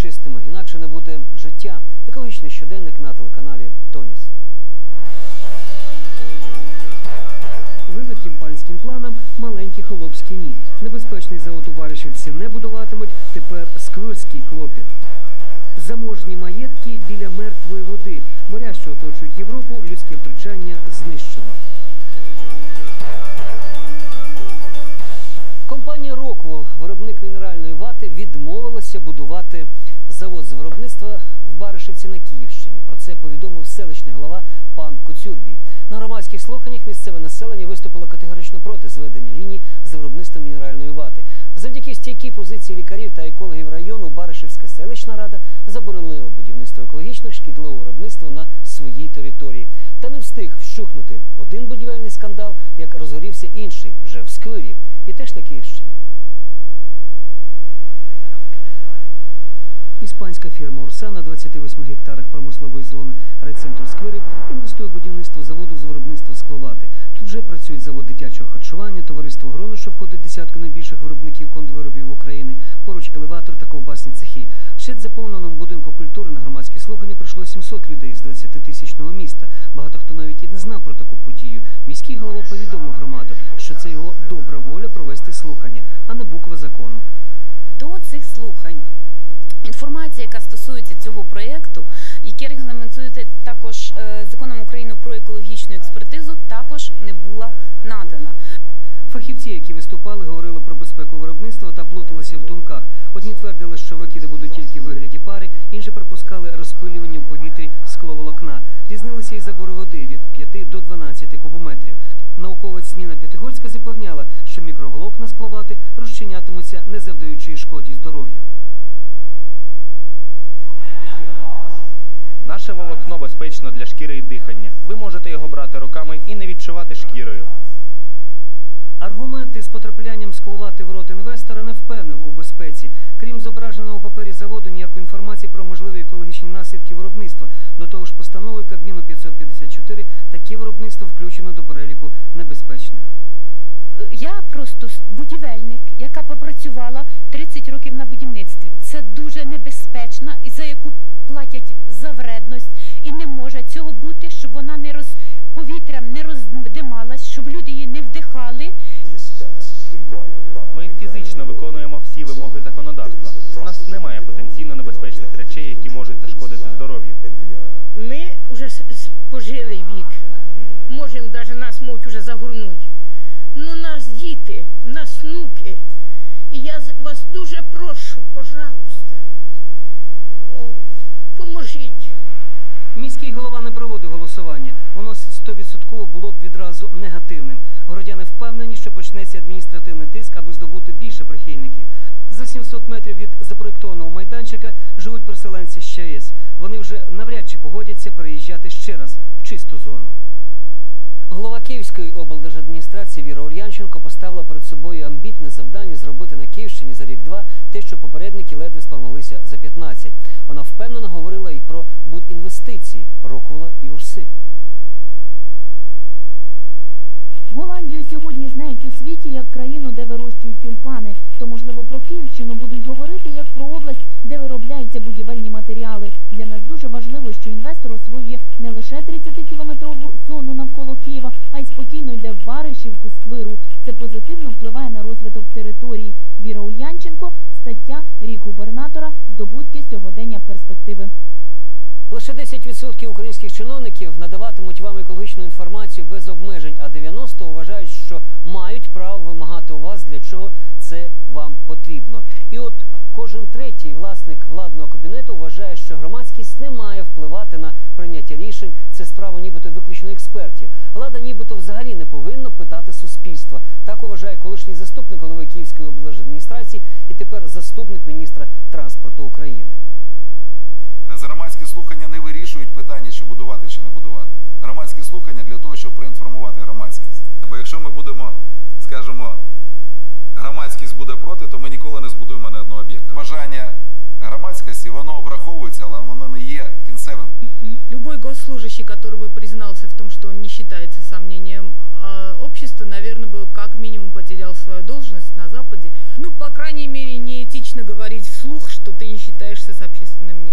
чистими, інакше не буде життя. Екологічний щоденник на телеканалі Тоніс. Великим панським планам маленькі холопські ні. Небезпечний завод у Баришівці не будуватимуть. Тепер сквирський клопіт. Заможні маєтки біля мертвої води. Моря, що оточують Європу, людське втручання знищило. Компанія Роквол, виробник мінеральної вати, відмовилася будувати завод з виробництва в Баришівці на Київщині. Про це повідомив селищний голова пан Коцюрбій. На громадських слуханнях місцеве населення виступило категорично проти зведення ліній з виробництва мінеральної вати. Завдяки стійкій позиції лікарів та екологів району Баришівська селищна рада заборонила будівництво екологічно шкідливого виробництва на своїй території. Та не встиг вщухнути один будівельний скандал, як розгорівся інший вже в сквирі, і теж на Київщині. Іспанська фірма Урса на 28 гектарах промислової зони райцентру Сквири інвестує будівництво заводу з виробництва скловати. Працюють завод дитячого харчування, товариство Гроно, що входить десятку найбільших виробників кондвиробів України, поруч елеватор та ковбасні цехи. Ще заповненому будинку культури на громадські слухання прийшло 700 людей з 20-тисячного міста. Багато хто навіть і не знав про таку подію. Міський голова повідомив громаду, що це його добра воля провести слухання, а не буква закону. до цих слухань. Інформація, яка стосується цього проєкту, яке регламентується також е, законом України про екологічну експертизу, також не була надана. Фахівці, які виступали, говорили про безпеку виробництва та плуталися в думках. Одні твердили, що викиди будуть тільки в вигляді пари, інші припускали розпилювання в повітрі скловолокна. Різнилися і забори води від 5 до 12 кубометрів. Науковець Ніна П'ятигорська запевняла, що мікроволокна скловати розчинятимуться, не завдаючи шкоді здоров'ю. Наше волокно безпечно для шкіри і дихання. Ви можете його брати руками і не відчувати шкірою. Аргументи з потраплянням скловати в рот інвестора не впевнив у безпеці. Крім зображеного у папері заводу, ніякої інформації про можливі екологічні наслідки виробництва. До того ж, постановою Кабміну 554 таке виробництво включено до переліку небезпечних. Е, Я просто будівельник, яка попрацювала 30 років на будівництві. Це дуже небезпечна і за яку платять за вредність, і не може цього бути, щоб вона не роз повітрям не роздималась, щоб люди її не вдихали. Ми фізично виконуємо всі вимоги законодавства. У нас немає потенційно небезпечних речей, які можуть зашкодити здоров'ю. Ми вже с- с- вік. Можемо навіть нас можуть уже загорнути. Ну, нас діти, нас внуки. І я вас дуже прошу, пожалуйста. Поможіть. Міський голова не проводив голосування. Воно 100% було б відразу негативним. Городяни впевнені, що почнеться адміністративний тиск, аби здобути більше прихильників. За 700 метрів від запроєктованого майданчика живуть переселенці з ЧАЕС. Вони вже навряд чи погодяться переїжджати ще раз в чисту зону. Голова Київської облдержадміністрації Віра Ульянченко поставила перед собою амбітне завдання зробити на Київщині за рік-два те, що попередники ледве спромоглися за 15. Вона і про будінвестиції Роквола і Урси. Голландію сьогодні знають у світі як країну, де вирощують тюльпани. То, можливо, про Київщину будуть говорити як про область, де виробляються будівельні матеріали. Для нас дуже важливо, що інвестор освоює не лише 30-кілометрову зону навколо Києва, а й спокійно йде в Баришівку, Сквиру. Це позитивно впливає на розвиток території. Віра Ульянченко, стаття Рік губернатора, здобутки сьогодення перспективи. Лише 10% українських чиновників надаватимуть вам екологічну інформацію без обмежень, а 90% вважають, що мають право вимагати у вас, для чого це вам потрібно. І от кожен третій власник владного кабінету вважає, що громадськість не має впливати на прийняття рішень. Це справа нібито виключно експертів. Влада нібито взагалі не повинна питати суспільства. Так вважає колишній заступник слухання для того, щоб проінформувати громадськість. Бо якщо ми будемо, скажімо, громадськість буде проти, то ми ніколи не збудуємо ні одного об'єкта. Бажання громадськості воно враховується, але воно не є кінцевим. Любой госслужащий, который бы признался в том, что он не считается сомнением а, общества, наверное, бы как минимум потерял свою должность на Западе. Ну, по крайней мере, не этично неприлично говорить вслух, что ты не считаешься с общественным